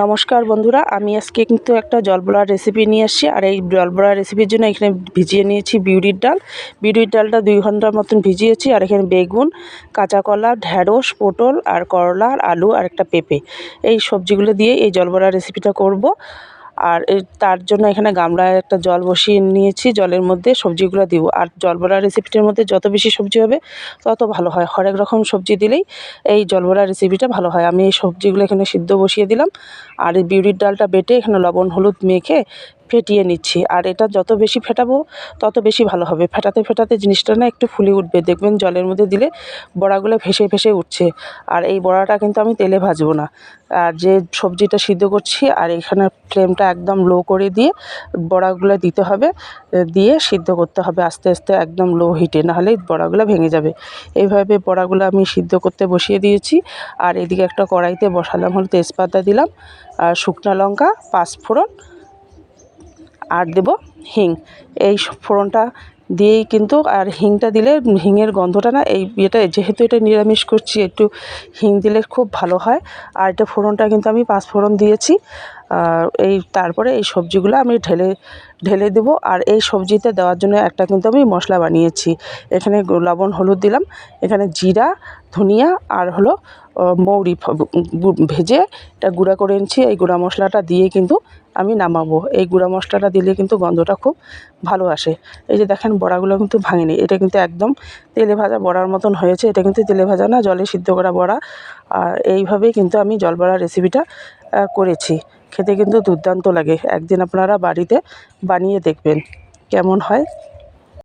নমস্কার বন্ধুরা, আমি আজকে কিন্তু একটা জলবড়ার রেসিপি নিয়ে এসেছি আর এই জলবড়ার রেসিপির জন্য এখানে ভিজিয়ে নিয়েছি বিউরির ডাল। বিউরির ডালটা দুই ঘণ্টার মতন ভিজিয়েছি, আর এখানে বেগুন, কাঁচা কলা ঢ্যাঁড়স পটল, আর করলা, আর আলু, আর একটা পেঁপে। এই সবজিগুলো দিয়ে এই জলবড়ার রেসিপিটা করব। আর তার জন্য এখানে গামলায় একটা জল বসিয়ে নিয়েছি, জলের মধ্যে সবজিগুলো দিব। আর জলবড়া রেসিপিটার মধ্যে যত বেশি সবজি হবে, তত ভালো হয়। হরেক রকম সবজি দিলেই এই জলবড়া রেসিপিটা ভালো হয়। আমি এই সবজিগুলো এখানে সিদ্ধ বসিয়ে দিলাম। আর এই বিউলির ডালটা বেটে এখানে লবণ, হলুদ মেখে ফেটিয়ে নিচ্ছি। আর এটা যত বেশি ফেটাবো, তত বেশি ভালো হবে। ফেটাতে ফেটাতে জিনিসটা না একটু ফুলে উঠবে। দেখবেন জলের মধ্যে দিলে বড়াগুলো ভেসে ভেসে উঠছে। আর এই বড়াটা কিন্তু আমি তেলে ভাজবো না। আর যে সবজিটা সিদ্ধ করছি, আর এখানে ফ্লেমটা একদম লো করে দিয়ে বড়াগুলো দিতে হবে, দিয়ে সিদ্ধ করতে হবে আস্তে আস্তে একদম লো হিটে। নাহলে বড়াগুলো ভেঙে যাবে। এইভাবে বড়াগুলো আমি সিদ্ধ করতে বসিয়ে দিয়েছি। আর এদিকে একটা কড়াইতে বসালাম হলো তেজপাতা দিলাম, আর শুকনো লঙ্কা, পাঁচফোড়ন আর দেব হিং। এই ফোড়নটা দিয়েই কিন্তু, আর হিংটা দিলে হিংয়ের গন্ধটা না, এই ইয়েটা, যেহেতু এটা নিরামিষ করছি, একটু হিং দিলে খুব ভালো হয়। আর এটা ফোড়নটা কিন্তু আমি পাঁচ ফোড়ন দিয়েছি। এই, তারপরে এই সবজিগুলো আমি ঢেলে ঢেলে দেবো। আর এই সবজিতে দেওয়ার জন্য একটা কিন্তু আমি মশলা বানিয়েছি। এখানে লবণ, হলুদ দিলাম। এখানে জিরা, ধনিয়া, আর হলো মৌরি ভেজে এটা গুঁড়া করে এনেছি এই গুঁড়া মশলাটা দিয়ে কিন্তু আমি নামাবো। এই গুঁড়া মশলাটা দিলে কিন্তু গন্ধটা খুব ভালো আসে। এই যে দেখেন, বড়াগুলো কিন্তু ভাঙেনি। এটা কিন্তু একদম তেলে ভাজা বড়ার মতন হয়েছে। এটা কিন্তু তেলে ভাজা না, জলে সিদ্ধ করা বড়া। আর এইভাবেই কিন্তু আমি জল বড়া রেসিপিটা করেছি। খেতে কিন্তু দুর্দান্ত লাগে। একদিন আপনারা বাড়িতে বানিয়ে দেখবেন। কেমন হয়?